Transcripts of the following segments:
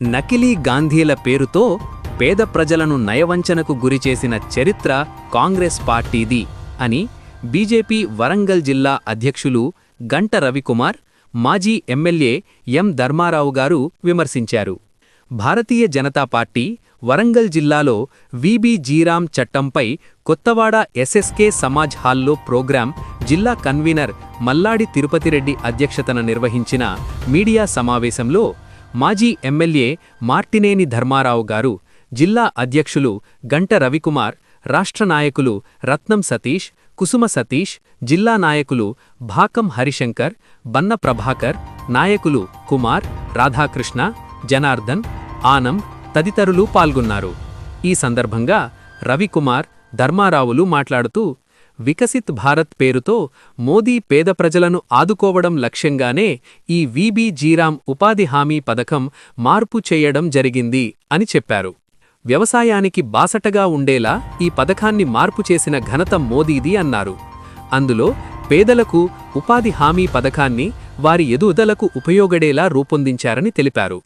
నకిలీ గాంధీల పేరుతో పేద ప్రజలను నయవంచనకు గురిచేసిన చరిత్ర కాంగ్రెస్ పార్టీది అని బీజేపీ వరంగల్ జిల్లా అధ్యక్షులు గంట రవికుమార్ మాజీ ఎమ్మెల్యే ఎం ధర్మారావు గారు విమర్శించారు. భారతీయ జనతా పార్టీ వరంగల్ జిల్లాలో విబి జీరాం చట్టంపై కొత్తవాడ ఎస్ఎస్కే సమాజ్ హాల్లో ప్రోగ్రాం జిల్లా కన్వీనర్ మల్లాడి తిరుపతిరెడ్డి అధ్యక్షతన నిర్వహించిన మీడియా సమావేశంలో మాజీ ఎమ్మెల్యే మార్టినేని ధర్మారావు గారు జిల్లా అధ్యక్షులు గంట రవికుమార్ రాష్ట్ర నాయకులు రత్నం సతీష్ కుసుమ సతీష్ జిల్లా నాయకులు భాకం హరిశంకర్ బన్న ప్రభాకర్ నాయకులు కుమార్ రాధాకృష్ణ జనార్దన్ ఆనం తదితరులు పాల్గొన్నారు. ఈ సందర్భంగా రవికుమార్ ధర్మారావులు మాట్లాడుతూ వికసిత్ భారత్ పేరుతో మోదీ పేద ప్రజలను ఆదుకోవడం లక్ష్యంగానే ఈ వీబీ జీరాం ఉపాధి హామీ పథకం మార్పు చేయడం జరిగింది అని చెప్పారు. వ్యవసాయానికి బాసటగా ఉండేలా ఈ పథకాన్ని మార్పు చేసిన ఘనత మోదీది అన్నారు. అందులో పేదలకు ఉపాధి హామీ పథకాన్ని వారి ఎదుగుదలకు ఉపయోగడేలా రూపొందించారని తెలిపారు.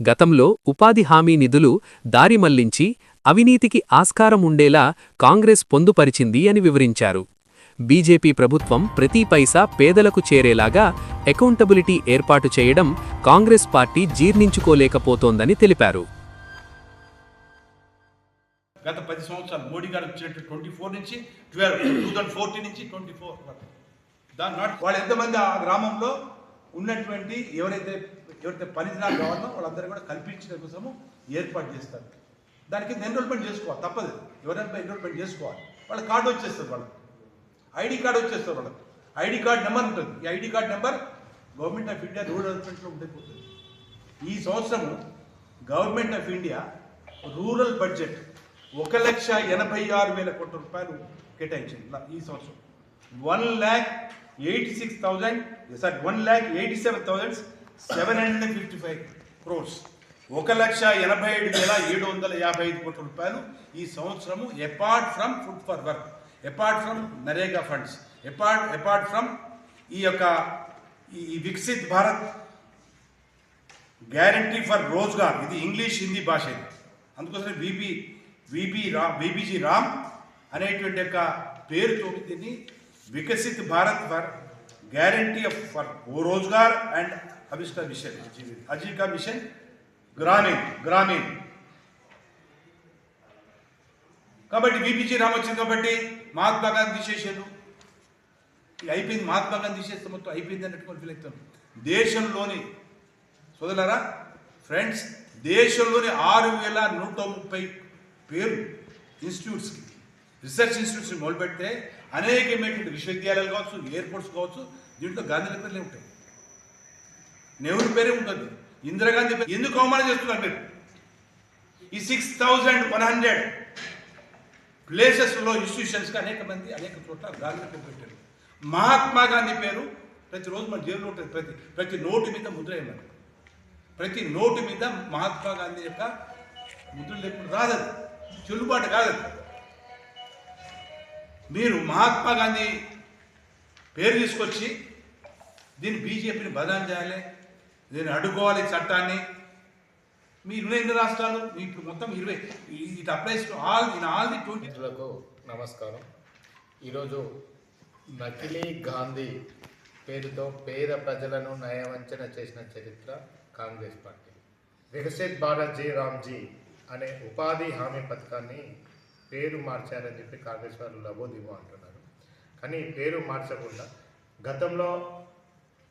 గతంలో ఉపాధి హామీ నిధులు దారి మళ్ళించి అవినీతికి ఆస్కారం ఉండేలా కాంగ్రెస్ పొందుపరిచింది అని వివరించారు. బీజేపీ ప్రభుత్వం ప్రతి పైసా పేదలకు చేరేలాగా అకౌంటబిలిటీ ఏర్పాటు చేయడం కాంగ్రెస్ పార్టీ జీర్ణించుకోలేకపోతోందని తెలిపారు. గత పది సంవత్సరాలు మోడీ గారు వచ్చినట్టు ట్వంటీ ఫోర్ నుంచి ట్వెల్వ్ టూ థౌజండ్ ఫోర్టీన్ నుంచి ట్వంటీ ఫోర్ వరకు. దాని నాట్ వాళ్ళు ఎంతమంది ఆ గ్రామంలో ఉన్నటువంటి ఎవరైతే ఎవరైతే పని పనిదినాలు కావాలో వాళ్ళందరూ కూడా కల్పించడం కోసము ఏర్పాటు చేస్తారు. దానికి ఎన్రోల్మెంట్ చేసుకోవాలి తప్పదు. ఎవరైనా ఎన్రోల్మెంట్ చేసుకోవాలి. వాళ్ళ కార్డు వచ్చేస్తుంది వాళ్ళకి. ఐడి కార్డు వచ్చేస్తుంది వాళ్ళకి. ఐడి కార్డ్ నెంబర్ ఉంటుంది. ఈ ID card number government of India rural డెవలప్మెంట్లో ఉండిపోతుంది. ఈ సంవత్సరము government of India rural budget ఒక లక్ష ఎనభై ఆరు వేల కోట్ల రూపాయలు కేటాయించింది ఈ సంవత్సరం. One lakh eighty six thousand sorry one lakh eighty seven thousand seven hundred and fifty five crores ఒక లక్ష ఎనభై ఏడు వేల ఏడు వందల యాభై ఐదు కోట్ల రూపాయలు ఈ సంవత్సరము apart from food for work apart from NREGA funds apart apart from ఈ యొక్క ఈ- వికసిత్ భారత్ గ్యారంటీ ఫర్ రోజ్గార్ ఇది ఇంగ్లీష్ హిందీ భాష ఇది. అందుకోసమే BB BB Ram BBG Ram అనేటువంటి యొక్క పేరుతో దీన్ని Viksit Bharat for guarantee of for Rozgar and అభిష్ట mission Ajeevika mission Grameen Grameen కాబట్టి బీపీజీ రామ్ వచ్చింది కాబట్టి మహాత్మా గాంధీ తీసేసారు అయిపోయింది మహాత్మా గాంధీ తీసేస్తే మొత్తం అయిపోయింది అన్నట్టు ఫీల్ అవుతాం దేశంలోని చూదలరా ఫ్రెండ్స్ దేశంలోని ఆరు వేల నూట ముప్పై పేరు ఇన్స్టిట్యూట్స్కి రీసెర్చ్ ఇన్స్టిట్యూట్స్ మొదలుపెడితే అనేకమైనటువంటి విశ్వవిద్యాలయాలు కావచ్చు ఎయిర్పోర్ట్స్ కావచ్చు దీంట్లో గాంధీ పేర్లే ఉంటాయి. నెహ్రూ పేరే ఉంటుంది ఇందిరాగాంధీ పేరు ఎందుకు అవమానం చేస్తున్నారు మీరు? ఈ సిక్స్ థౌజండ్ వన్ హండ్రెడ్ ప్లేసెస్లో ఇన్స్టిట్యూషన్స్కి అనేక మంది అనేక చోట్ల గాలిలో పెట్టారు మహాత్మా గాంధీ పేరు ప్రతిరోజు మన జైల్లో ఉంటుంది. ప్రతి ప్రతి నోటు మీద ముద్ర వేయమని ప్రతి నోటు మీద మహాత్మా గాంధీ యొక్క ముద్ర లేకుండా రాదది. చెల్లుబాటు కాదది. మీరు మహాత్మా గాంధీ పేరు తీసుకొచ్చి దీన్ని బీజేపీని బదాం చేయాలి దీన్ని అడ్డుకోవాలి చట్టాన్ని. మీరు ఎన్ని రాష్ట్రాలు ఇప్పుడు మొత్తం ఇరవై. It applies to all in all the twenty నమస్కారం. ఈరోజు నకిలీ గాంధీ పేరుతో పేద ప్రజలను నయవంచన చేసిన చరిత్ర కాంగ్రెస్ పార్టీ. వికసిత్ బాలాజీ రామ్జీ అనే ఉపాధి హామీ పథకాన్ని పేరు మార్చారని చెప్పి కాంగ్రెస్ వారు లబోదిబో అంటున్నారు. కానీ పేరు మార్చకుండా గతంలో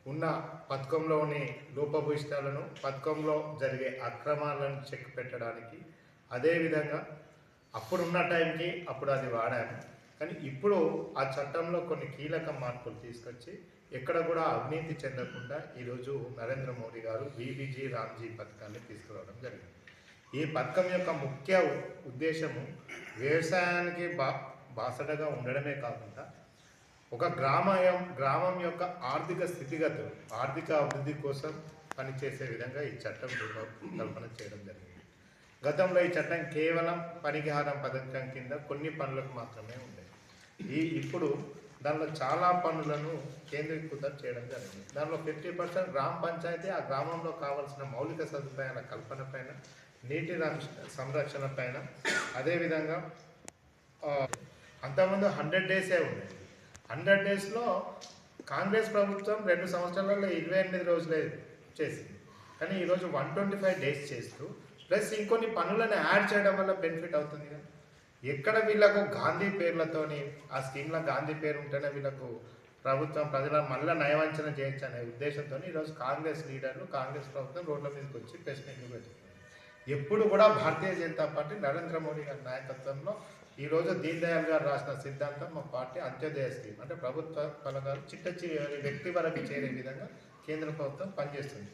ఉన్న పథకంలోని లోపభూయిష్టాలను పథకంలో జరిగే అక్రమాలను చెక్ పెట్టడానికి అదేవిధంగా అప్పుడున్న టైంకి అప్పుడు అది వాడాము. కానీ ఇప్పుడు ఆ చట్టంలో కొన్ని కీలక మార్పులు తీసుకొచ్చి ఎక్కడ కూడా అవినీతి చెందకుండా ఈరోజు నరేంద్ర మోడీ గారు బీబీజీ రామ్జీ పథకాన్ని తీసుకురావడం జరిగింది. ఈ పథకం యొక్క ముఖ్య ఉద్దేశము వ్యవసాయానికి బా బాసడగా ఉండడమే కాకుండా ఒక గ్రామం గ్రామం యొక్క ఆర్థిక స్థితిగతులు ఆర్థిక అభివృద్ధి కోసం పనిచేసే విధంగా ఈ చట్టం రూపకల్పన చేయడం జరిగింది. గతంలో ఈ చట్టం కేవలం పనికిహారం పథకం కింద కొన్ని పనులకు మాత్రమే ఉండేది. ఈ ఇప్పుడు దానిలో చాలా పనులను కేంద్రీకృతం చేయడం జరిగింది. దానిలో ఫిఫ్టీ పర్సెంట్ గ్రామ పంచాయతీ ఆ గ్రామంలో కావాల్సిన మౌలిక సదుపాయాల కల్పన పైన నీటి రం- సంరక్షణ పైన. అదేవిధంగా అంతకుముందు హండ్రెడ్ డేసే ఉండేది. హండ్రెడ్ డేస్లో కాంగ్రెస్ ప్రభుత్వం రెండు సంవత్సరాలలో ఇరవై ఎనిమిది రోజులే చేసింది. కానీ ఈరోజు వన్ ట్వంటీ ఫైవ్ డేస్ చేస్తూ ప్లస్ ఇంకొన్ని పనులను యాడ్ చేయడం వల్ల బెనిఫిట్ అవుతుంది కదా. ఎక్కడ వీళ్ళకు గాంధీ పేర్లతోని ఆ స్కీమ్లో గాంధీ పేరు ఉంటేనే వీళ్ళకు ప్రభుత్వం ప్రజల మళ్ళీ నయవంచన చేయొచ్చు అనే ఉద్దేశంతో ఈరోజు కాంగ్రెస్ లీడర్లు కాంగ్రెస్ ప్రభుత్వం రోడ్ల మీదకి వచ్చి ప్రెస్ మీట్లు పెట్టారు ఎప్పుడు కూడా భారతీయ జనతా పార్టీ నరేంద్ర మోడీ గారి నాయకత్వంలో ఈరోజు దీన్ దయాల్ గారు రాసిన సిద్ధాంతం మా పార్టీ అంత్యోదయ స్కీమ్. అంటే ప్రభుత్వ పథకాలు చిట్ట చివరి వ్యక్తి వరకు చేరే విధంగా కేంద్ర ప్రభుత్వం పనిచేస్తుంది.